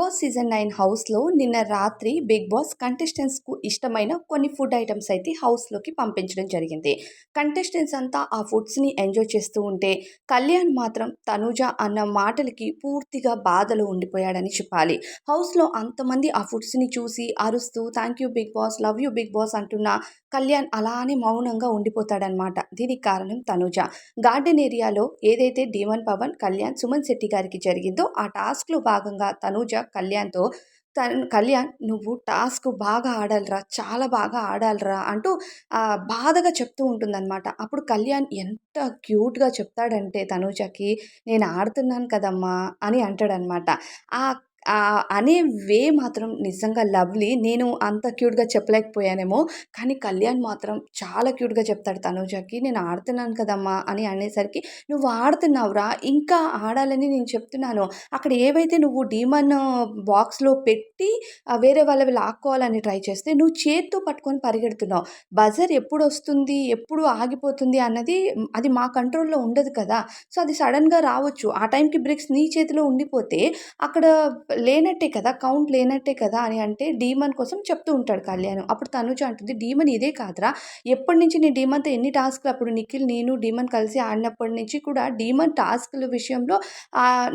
Boss season nine హౌస్లో నిన్న రాత్రి బిగ్ బాస్ కంటెస్టెంట్స్కు ఇష్టమైన కొన్ని ఫుడ్ ఐటమ్స్ అయితే హౌస్లోకి పంపించడం జరిగింది. కంటెస్టెంట్స్ అంతా ఆ ఫుడ్స్ని ఎంజాయ్ చేస్తూ ఉంటే కళ్యాణ్ మాత్రం తనుజ అన్న మాటలకి పూర్తిగా బాధలో ఉండిపోయాడని చెప్పాలి. హౌస్లో అంతమంది ఆ ఫుడ్స్ని చూసి అరుస్తూ thank you big boss love you big boss అంటున్న కళ్యాణ్ అలానే మౌనంగా ఉండిపోతాడనమాట. దీనికి కారణం తనుజ. గార్డెన్ ఏరియాలో ఏదైతే డీమన్ పవన్ కళ్యాణ్ సుమన్ శెట్టి గారికి జరిగిందో ఆ టాస్క్లో భాగంగా తనూజ కళ్యాణ్తో తను కళ్యాణ్ నువ్వు టాస్క్ బాగా ఆడాలిరా చాలా బాగా ఆడాలిరా అంటూ బాధగా చెప్తూ ఉంటుందన్నమాట. అప్పుడు కళ్యాణ్ ఎంత క్యూట్గా చెప్తాడంటే తనూజకి నేను ఆడుతున్నాను కదమ్మా అని అంటాడనమాట ఆ అనే వే మాత్రం నిజంగా లవ్లీ. నేను అంత క్యూట్గా చెప్పలేకపోయానేమో కానీ కళ్యాణ్ మాత్రం చాలా క్యూట్గా చెప్తాడు తనూజకి. నేను ఆడుతున్నాను కదమ్మా అని అనేసరికి నువ్వు ఆడుతున్నావురా ఇంకా ఆడాలని నేను చెప్తున్నాను. అక్కడ ఏవైతే నువ్వు డీమన్ బాక్స్లో పెట్టి వేరే వాళ్ళవి లాక్కోవాలని ట్రై చేస్తే నువ్వు చేత్తో పట్టుకొని పరిగెడుతున్నావు. బజర్ ఎప్పుడు వస్తుంది ఎప్పుడు ఆగిపోతుంది అన్నది అది మా కంట్రోల్లో ఉండదు కదా. సో అది సడన్గా రావచ్చు. ఆ టైంకి బ్రిక్స్ నీ చేతిలో ఉండిపోతే అక్కడ లేనట్టే కదా కౌంట్ లేనట్టే కదా అని అంటే డీమన్ కోసం చెప్తూ ఉంటాడు కళ్యాణ్. అప్పుడు తనుజ అంటుంది డీమన్ ఇదే కాదురా. ఎప్పటి నుంచి నేను డీమన్తో ఎన్ని టాస్క్లు? అప్పుడు నిఖిల్ నేను డీమన్ కలిసి ఆడినప్పటి నుంచి కూడా డీమన్ టాస్క్ల విషయంలో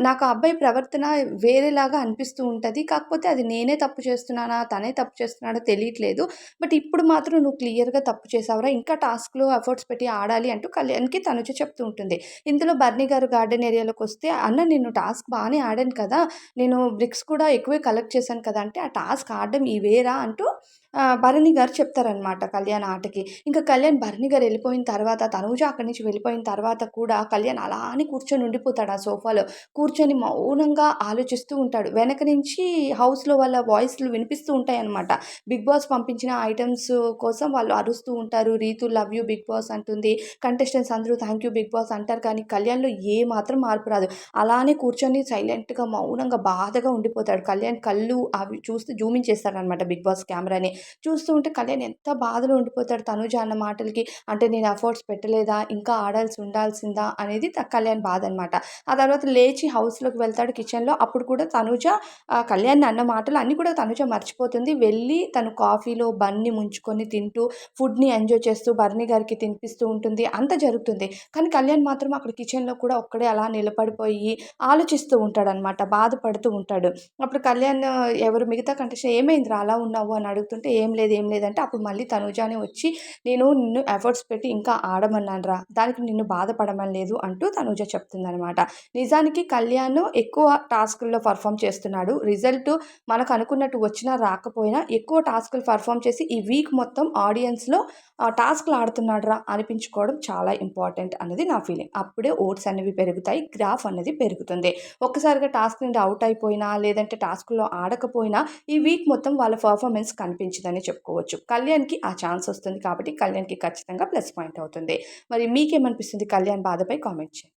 నాకు ఆ అబ్బాయి ప్రవర్తన వేరేలాగా అనిపిస్తూ ఉంటుంది. కాకపోతే అది నేనే తప్పు చేస్తున్నానా తనే తప్పు చేస్తున్నాడో తెలియట్లేదు. బట్ ఇప్పుడు మాత్రం నువ్వు క్లియర్గా తప్పు చేసావురా. ఇంకా టాస్క్లో ఎఫర్ట్స్ పెట్టి ఆడాలి అంటూ కళ్యాణ్కి తనుజ చెప్తూ ఉంటుంది. ఇందులో బర్నీ గారు గార్డెన్ ఏరియాలోకి వస్తే అన్న నేను టాస్క్ బాగానే ఆడాను కదా. నేను బ్రిక్స్ కూడా ఎక్కువే కలెక్ట్ చేశాను కదా అంటే ఆ టాస్క్ ఆడడం ఇవేరా అంటూ భరణి గారు చెప్తారనమాట కళ్యాణ్ ఆటకి. ఇంకా కళ్యాణ్ భరణి గారు వెళ్ళిపోయిన తర్వాత తనుజ అక్కడి నుంచి వెళ్ళిపోయిన తర్వాత కూడా కళ్యాణ్ అలా అని కూర్చొని ఉండిపోతాడు ఆ సోఫాలో. కూర్చొని మౌనంగా ఆలోచిస్తూ ఉంటాడు. వెనక నుంచి హౌస్లో వాళ్ళ వాయిస్లు వినిపిస్తూ ఉంటాయన్నమాట. బిగ్ బాస్ పంపించిన ఐటమ్స్ కోసం వాళ్ళు అరుస్తూ ఉంటారు. Ritu love you big boss అంటుంది. కంటెస్టెంట్స్ అందరూ థ్యాంక్ యూ బిగ్ బాస్ అంటారు. కానీ కళ్యాణ్లో ఏ మాత్రం మార్పు రాదు. అలానే కూర్చొని సైలెంట్గా మౌనంగా బాధగా ఉండిపోతాడు. కళ్యాణ్ కళ్ళు అవి చూస్తూ జూమింగ్ చేస్తారనమాట బిగ్ బాస్ కెమెరాని. చూస్తూ ఉంటే కళ్యాణ్ ఎంత బాధలో ఉండిపోతాడు తనుజ అన్న మాటలకి. అంటే నేను అఫోర్డ్స్ పెట్టలేదా? ఇంకా ఆడాల్సి ఉండాల్సిందా? అనేది కళ్యాణ్ బాధ అనమాట ఆ తర్వాత లేచి హౌస్లోకి వెళ్తాడు కిచెన్లో అప్పుడు కూడా తనుజ కళ్యాణ్ అన్న మాటలు అన్నీ కూడా తనుజ మర్చిపోతుంది. వెళ్ళి తను కాఫీలో బన్ని ముంచుకొని తింటూ ఫుడ్ని ఎంజాయ్ చేస్తూ బర్ని గారికి తినిపిస్తూ ఉంటుంది. అంత జరుగుతుంది. కానీ కళ్యాణ్ మాత్రం అక్కడ కిచెన్లో కూడా ఒక్కడే అలా నిలబడిపోయి ఆలోచిస్తూ ఉంటాడు అనమాట బాధపడుతూ ఉంటాడు. అప్పుడు కళ్యాణ్ ఎవరు మిగతా కంటెస్ట్ ఏమైందిరా? అలా ఉన్నావు? అని అడుగుతుంటే ఏం లేదు ఏం లేదంటే అప్పుడు మళ్ళీ తనుజానే వచ్చి నేను నిన్ను ఎఫర్ట్స్ పెట్టి ఇంకా ఆడమన్నాను రా దానికి నిన్ను బాధపడమని లేదు అంటూ తనుజ చెప్తుందనమాట నిజానికి కళ్యాణ్ ఎక్కువ టాస్కుల్లో పర్ఫామ్ చేస్తున్నాడు. రిజల్ట్ మనకు అనుకున్నట్టు వచ్చినా రాకపోయినా ఎక్కువ టాస్కులు పర్ఫామ్ చేసి ఈ వీక్ మొత్తం ఆడియన్స్లో టాస్క్లు ఆడుతున్నాడు రా అనిపించుకోవడం చాలా ఇంపార్టెంట్ అనేది నా ఫీలింగ్. అప్పుడే ఓట్స్ అనేవి పెరుగుతాయి గ్రాఫ్ అనేది పెరుగుతుంది. ఒక్కసారిగా టాస్క్ నుండి అవుట్ అయిపోయినా లేదంటే టాస్క్లో ఆడకపోయినా ఈ వీక్ మొత్తం వాళ్ళ పర్ఫార్మెన్స్ కనిపించింది. అని చెప్పుకోవచ్చు. కళ్యాణ్కి ఆ ఛాన్స్ వస్తుంది కాబట్టి కళ్యాణ్కి ఖచ్చితంగా ప్లస్ పాయింట్ అవుతుంది. మరి మీకేమనిపిస్తుంది కళ్యాణ్ బాధపై కామెంట్ చేయండి.